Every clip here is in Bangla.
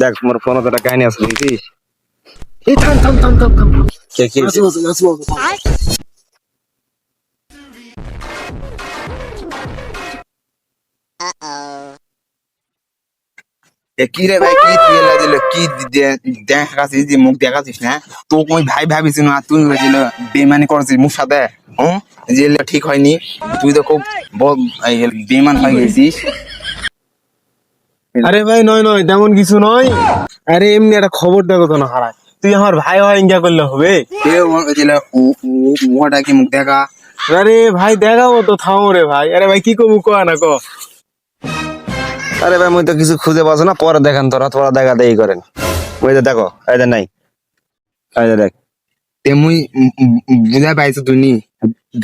দেখ মোর ফোন একটা কাহিনী আছে বুঝছিস এই থাম থাম থাম থাম থাম। কে কি? আসো আসো আসো কি রে ভাই কি তুই এলা দিল? কি দেখাছিস যে মুখ দেখাছিস না? ভাই না তুই দিল বেমানি করছিস মুখ সাথে হুম? যে ঠিক হয়নি তুই তো খুব বেমান হয়ে গেছিস। আরে ভাই নয় নয় তেমন কিছু নয়। আরে এমনি একটা খবর দেখো তো না হারায়। তুই আমার ভাই হয় ইঙ্গা করলে হবে? মুখটা কি মুখ দেখা? আরে ভাই দেখাবো তো থামো রে ভাই। আরে ভাই কি কমু কয়া না ক? আরে ভাই মুই তো কিছু খুঁজে পাচ্ছ না পরে দেখান তোরা তোরা দেখা দেখি করেন। ওই যে দেখো এই যে নাই। এই যে দেখ। তে মুই বুঝা পাইছো নি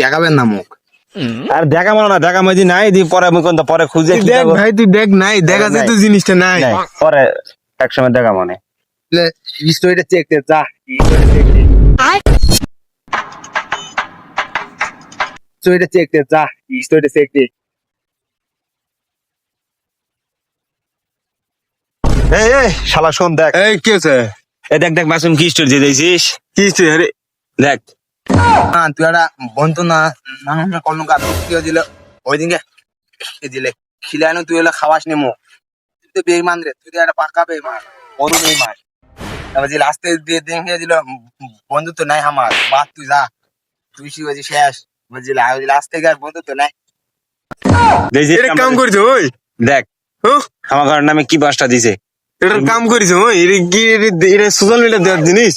দেখাবেন না মুখ আর দেখা মানে না দেখা মাঝি নাই দি পরে মুই কোন পরে খুঁজে দেখ ভাই তুই দেখ নাই দেখা যায় তো জিনিসটা নাই। পরে এক সময় দেখা মানে স্টোরিটা চেক দে যা স্টোরিটা চেক দে। যা স্টোরিটা চেক দে। এই এই শালা শোন দেখ। এই কি আছে এই দেখ দেখ মাসুম কি স্টোরি দিয়ে দিয়েছিস? কি? আরে দেখ। না তুই একটা বন্ধু না না তুই দিলে ওই দিনকে দিলে খিলানো তুই হলো খাওয়াস নি মো তুই তো বেইমান রে তুই তো একটা পাকা বেইমান বড় বেইমান তারপর যে লাস্টে দিয়ে দেখে দিল বন্ধু তো নাই আমার বাদ তুই যা তুই সি বলছি শেষ বলছি লাস্ট থেকে আর বন্ধু তো নাই কাম করিস ওই দেখ? আমার নামে কি বাসটা দিছে এটার কাম করিস ওই এটা কি এটা সোশ্যাল মিডিয়া দেওয়ার জিনিস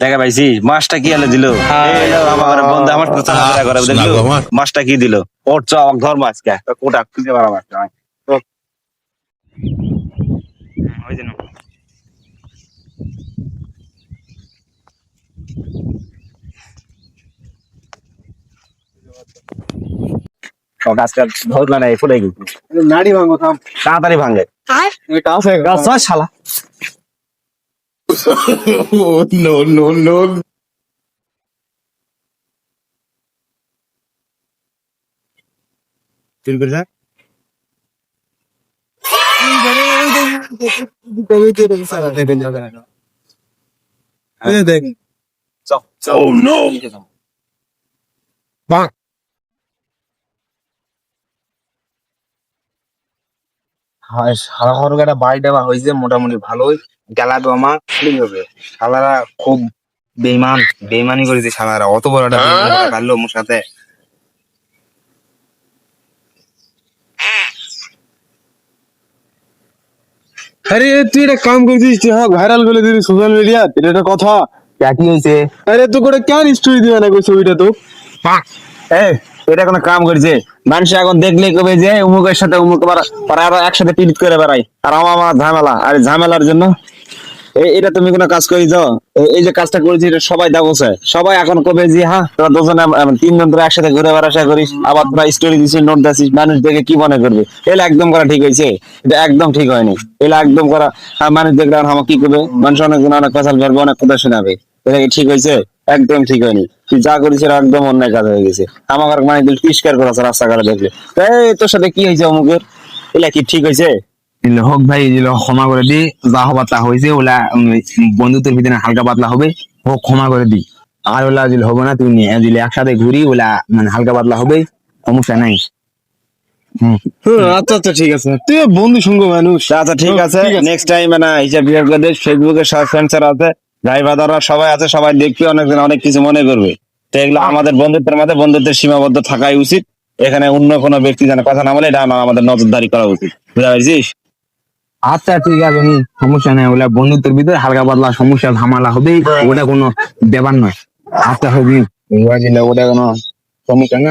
দেখা পাইছি। মাছটা কি এলো দিল? আমার বন্ধু আমার সাথে চলাফেরা করে দেখল? মাছটা কি দিল? ওর চ ঘর মাছ কে। কোটা খুঁজে পারা মাছটা ওই যে না। সব গাছটা ধরলা নাই ফুলে গেছে নাড়ি ভাঙো থাম। তাড়াতাড়ি ভাঙে। গাছ শালা চুল করে যা দেখ Oh no! হয় সারা একটা বাড়ি দেওয়া হয়েছে মোটামুটি ভালোই। গেলাবে আমার ঠিক হবে শালারা খুব বেইমান বেইমানি করেছে শালারা। অত বড় একটা পারল আমার সাথে। আরে তুই এটা কাম করছিস তুই হ্যাঁ ভাইরাল করে দিবি সোশ্যাল মিডিয়া এটা একটা কথা। কি হয়েছে? আরে তুই করে কেন স্টোরি দিবে না ছবিটা তো এই এটা কোনো কাম করছে। মানুষ এখন দেখলে কবে যে উমুকের সাথে উমুক আবার একসাথে পিরিত করে বেড়াই আর আমার আমার ঝামেলা। আর ঝামেলার জন্য এটা তুমি কোনো কাজ করি যাও এই যে কাজটা করেছি এটা সবাই দাবছে সবাই এখন কবে যে হ্যাঁ তোরা দুজনে তিনজন তোরা একসাথে ঘুরে বেড়াশা করিস। আবার তোরা স্টোরি দিছিস নোট দিছিস মানুষ দেখে কি মনে করবে? এলা একদম করা ঠিক হয়েছে। এটা একদম ঠিক হয়নি। এলা একদম করা হ্যাঁ, মানুষ দেখলে আমার কি করবে? মানুষ অনেক অনেক কথা বলবে অনেক কথা শোনাবে। এটা কি ঠিক হয়েছে? একদম ঠিক হয়নি। তুই যা করিস একদম অন্যায় কাজ হয়ে গেছে। আমার মানে পরিষ্কার করা আছে রাস্তাঘাটে দেখলে। এই তোর সাথে কি হয়েছে অমুকের? এলা কি ঠিক হয়েছে? হোক ভাই ক্ষমা করে দি। যা হবার তা হয়েছে ওলা বন্ধুত্বের ভিতরে হালকা পাতলা হবে। হোক ক্ষমা করে দি। আর ওলা দিলে হবে না তুই নিয়ে দিলে একসাথে ঘুরি ওলা মানে হালকা পাতলা হবে। সমস্যা নাই। আচ্ছা আচ্ছা ঠিক আছে। তুই বন্ধু সঙ্গ মানুষ। আচ্ছা ঠিক আছে। নেক্সট টাইম না হিসাব বিহার করে দিস ফেসবুকে সব আছে। ভাই বাদাররা সবাই আছে সবাই দেখবে অনেকজন অনেক কিছু মনে করবে। তো এগুলো আমাদের বন্ধুত্বের মধ্যে বন্ধুত্বের সীমাবদ্ধ থাকাই উচিত। এখানে অন্য কোনো ব্যক্তি যেন কথা না বলে এটা আমাদের নজরদারি করা উচিত। বুঝতে পারছিস? আচ্ছা ঠিক আছে নি, সমস্যা নাই ওলা বন্ধুত্বের ভিতরে হালকা পাতলা সমস্যা ঝামেলা হবে ওটা কোনো ব্যাপার নয়। আচ্ছা হবে ওটা ওটা কোনো সমস্যা না।